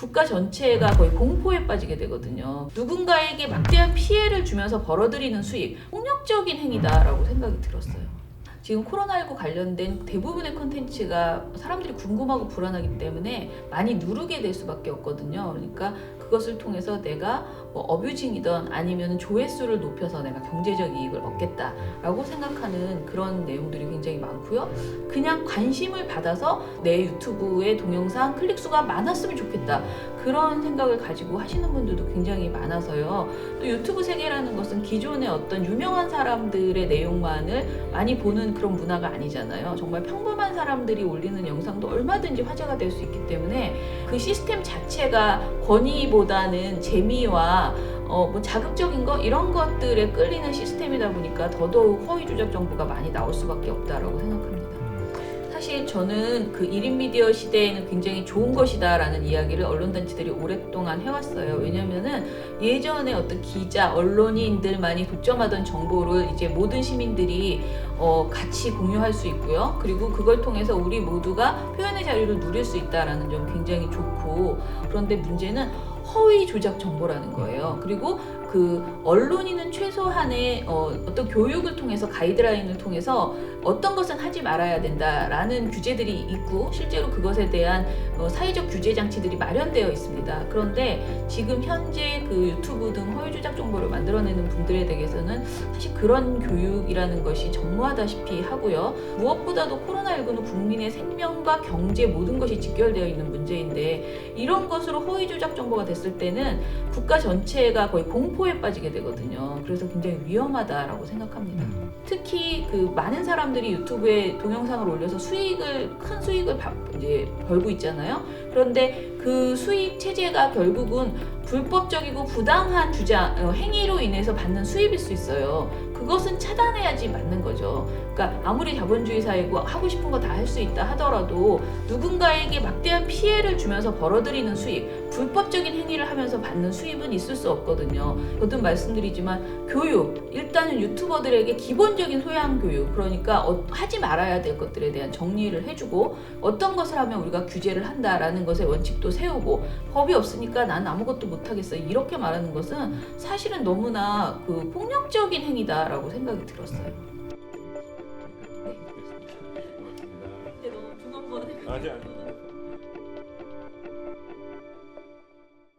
국가 전체가 거의 공포에 빠지게 되거든요. 누군가에게 막대한 피해를 주면서 벌어들이는 수익, 폭력적인 행위다라고 생각이 들었어요. 지금 코로나19 관련된 대부분의 콘텐츠가 사람들이 궁금하고 불안하기 때문에 많이 누르게 될 수밖에 없거든요. 그러니까 그것을 통해서 내가 뭐 어뷰징이든 아니면 조회수를 높여서 내가 경제적 이익을 얻겠다라고 생각하는 그런 내용들이 굉장히 많고요. 그냥 관심을 받아서 내 유튜브의 동영상 클릭 수가 많았으면 좋겠다. 그런 생각을 가지고 하시는 분들도 굉장히 많아서요. 또 유튜브 세계라는 것은 기존의 어떤 유명한 사람들의 내용만을 많이 보는 그런 문화가 아니잖아요. 정말 평범한 사람들이 올리는 영상도 얼마든지 화제가 될 수 있기 때문에 그 시스템 자체가 권위 보 다는 재미와 어, 뭐 자극적인 거 이런 것들에 끌리는 시스템이다 보니까 더더욱 허위 조작 정보가 많이 나올 수밖에 없다라고 생각합니다. 사실 저는 그 1인 미디어 시대에는 굉장히 좋은 것이다라는 이야기를 언론단체들이 오랫동안 해왔어요. 왜냐면은 예전에 어떤 기자, 언론인들만이 독점하던 정보를 이제 모든 시민들이 어, 같이 공유할 수 있고요. 그리고 그걸 통해서 우리 모두가 표현의 자유를 누릴 수 있다라는 점 굉장히 좋고 그런데 문제는 허위 조작 정보라는 거예요. 그리고 그 언론인은 최소한의 어, 어떤 교육을 통해서 가이드라인을 통해서 어떤 것은 하지 말아야 된다라는 규제들이 있고 실제로 그것에 대한 어, 사회적 규제 장치들이 마련되어 있습니다. 그런데 지금 현재 그 유튜브 등 허위 조작 정보를 만들어내는 분들에 대해서는 사실 그런 교육이라는 것이 전무하다시피 하고요. 무엇보다도 코로나19는 국민의 생명과 경제 모든 것이 직결되어 있는 문제인데 이런 것으로 허위 조작 정보가 됐을 때는 국가 전체가 거의 공포에 빠지게 되거든요. 그래서 굉장히 위험하다라고 생각합니다. 특히 그 많은 사람들이 유튜브에 동영상을 올려서 수익을 큰 수익을 벌고 있잖아요. 그런데 그 수익 체제가 결국은 불법적이고 부당한 주장 어, 행위로 인해서 받는 수입일 수 있어요. 그것은 차단해야지 맞는 거죠. 그러니까 아무리 자본주의 사회고 하고 싶은 거 다 할 수 있다 하더라도 누군가에게 막대한 피해를 주면서 벌어들이는 수입, 불법적인 행위를 하면서 받는 수입은 있을 수 없거든요. 거듭 말씀드리지만 교육, 일단은 유튜버들에게 기본적인 소양 교육, 그러니까 어- 하지 말아야 될 것들에 대한 정리를 해주고 어떤 것을 하면 우리가 규제를 한다라는 것의 원칙도 세우고 법이 없으니까 난 아무것도 못하겠어 이렇게 말하는 것은 사실은 너무나 그 폭력적인 행위다라고 생각이 들었어요. 네, 너무 아직 안